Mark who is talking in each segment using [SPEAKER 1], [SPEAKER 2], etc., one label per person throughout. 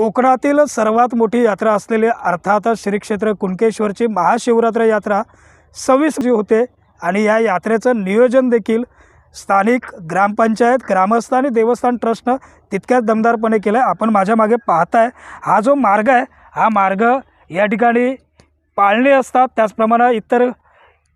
[SPEAKER 1] कोकणातील सर्वात मोठी यात्रा असलेली अर्थातच श्री क्षेत्र कुणकेश्वरची महाशिवरात्र यात्रा सव्वीस जी होते आणि या यात्रेचं नियोजन देखील स्थानिक ग्रामपंचायत ग्रामस्थ आणि देवस्थान ट्रस्टनं तितक्याच दमदारपणे केलं आहे आपण माझ्या मागे पाहताय हा जो मार्ग आहे हा मार्ग या ठिकाणी पाळणे असतात. त्याचप्रमाणे इतर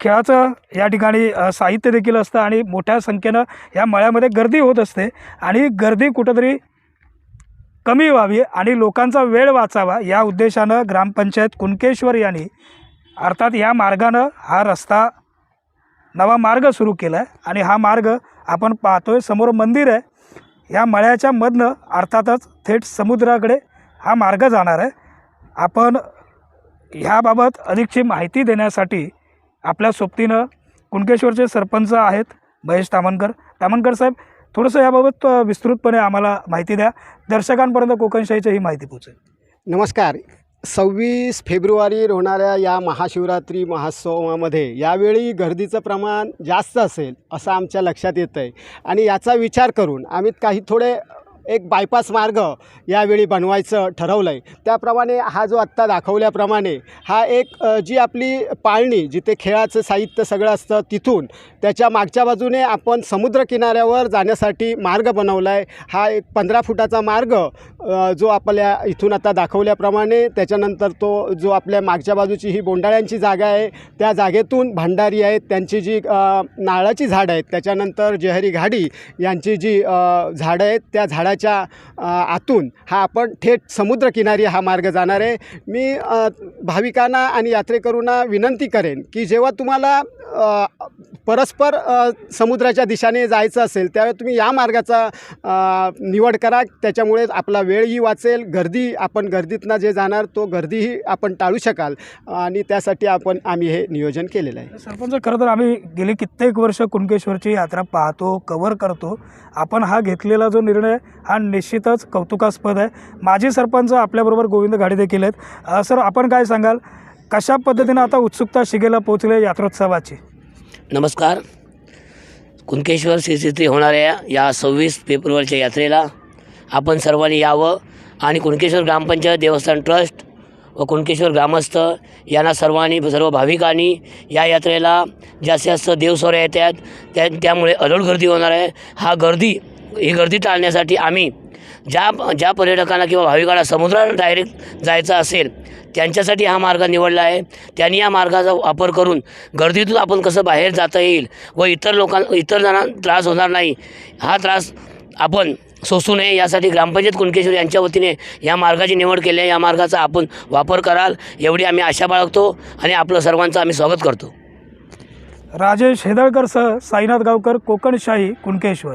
[SPEAKER 1] खेळाचं या ठिकाणी साहित्य देखील असतं आणि मोठ्या संख्येनं या मळ्यामध्ये गर्दी होत असते. आणि गर्दी कुठंतरी कमी व्हावी आणि लोकांचा वेळ वाचावा या उद्देशानं ग्रामपंचायत कुणकेश्वर यांनी अर्थात या मार्गानं हा रस्ता नवा मार्ग सुरू केला आहे आणि हा मार्ग आपण पाहतोय समोर मंदिर आहे. या मळ्याच्या मधनं अर्थातच थेट समुद्राकडे हा मार्ग जाणार आहे. आपण ह्याबाबत अधिकची माहिती देण्यासाठी आपल्या सोबतीनं कुणकेश्वरचे सरपंच आहेत महेश तामणकर. तामणकर साहेब थोडंसं याबाबत विस्तृतपणे आम्हाला माहिती द्या. दर्शकांपर्यंत कोकणशाहीची ही माहिती पोहोचेल.
[SPEAKER 2] नमस्कार. सव्वीस फेब्रुवारी होणाऱ्या या महाशिवरात्री महोत्सवामध्ये यावेळी गर्दीचं प्रमाण जास्त असेल असं आमच्या लक्षात येतं आहे आणि याचा विचार करून आम्ही काही थोडे एक बायपास मार्ग यावेळी बनवायचं ठरवलं आहे त्याप्रमाणे हा जो आत्ता दाखवल्याप्रमाणे हा एक जी आपली पाळणी जिथे खेळाचं साहित्य सगळं असतं तिथून त्याच्या मागच्या बाजूने आपण समुद्रकिनाऱ्यावर जाण्यासाठी मार्ग बनवला आहे हा एक पंधरा फुटाचा मार्ग जो आपल्या इथून आता दाखवल्याप्रमाणे त्याच्यानंतर तो जो आपल्या मागच्या बाजूची ही बोंडाळ्यांची जागा आहे त्या जागेतून भंडारी आहेत त्यांची जी नाळाची नारळाची झाडं आहेत त्याच्यानंतर जहरी घाडी यांची जी झाडं आहेत त्या झाडा अ, आतून हा आपण थेट समुद्रकिनारी हा मार्ग जाणार आहे. मी भाविकांना आणि यात्रेकरूंना विनंती करेन की जेव्हा तुम्हाला परस्पर समुद्राच्या दिशेने जायचं असेल त्यावेळी तुम्ही या मार्गाचा निवड करा. त्याच्यामुळे आपला वेळही वाचेल. गर्दी आपण गर्दीतनं जे जाणार तो गर्दीही आपण टाळू शकाल. आणि त्यासाठी आपण आम्ही हे नियोजन केलेलं आहे.
[SPEAKER 1] सरपंच खरं तर आम्ही गेली कित्येक वर्ष कुणकेश्वरची यात्रा पाहतो कवर करतो. आपण हा घेतलेला जो निर्णय हा निश्चितच कौतुकास्पद आहे. माजी सरपंच आपल्याबरोबर गोविंद घाडे देखील आहेत. सर आपण काय सांगाल? कशा पद्धतीनं आता उत्सुकता शिगेला पोहोचली यात्रोत्सवाची?
[SPEAKER 3] नमस्कार. कुणकेश्वर श्रीक्षेत्री होणाऱ्या या सव्वीस फेब्रुवारीच्या यात्रेला आपण सर्वांनी यावं आणि कुणकेश्वर ग्रामपंचायत देवस्थान ट्रस्ट व कुणकेश्वर ग्रामस्थ यांना सर्वांनी सर्व भाविकांनी या यात्रेला जास्तीत जास्त देवसोऱ्या येतात त्या त्यामुळे अलोट गर्दी होणार आहे. हा गर्दी ही गर्दी टाळण्यासाठी आम्ही ज्या ज्या पर्यटकांना किंवा भाविकांना समुद्राला डायरेक्ट जायचं असेल त्यांच्यासाठी हा मार्ग निवडला आहे. त्यांनी या मार्गाचा वापर करून गर्दीतून आपण कसं बाहेर जाता येईल व इतर लोकां इतर जणांना त्रास होणार नाही हा त्रास आपण सोसू नये. यासाठी ग्रामपंचायत कुणकेश्वर यांच्या वतीने या मार्गाची निवड केली आहे. या मार्गाचा आपण वापर कराल एवढी आम्ही आशा बाळगतो आणि आपलं सर्वांचं आम्ही स्वागत करतो.
[SPEAKER 1] राजेश हेदळकरसह साईनाथ गावकर कोकणशाही कुणकेश्वर.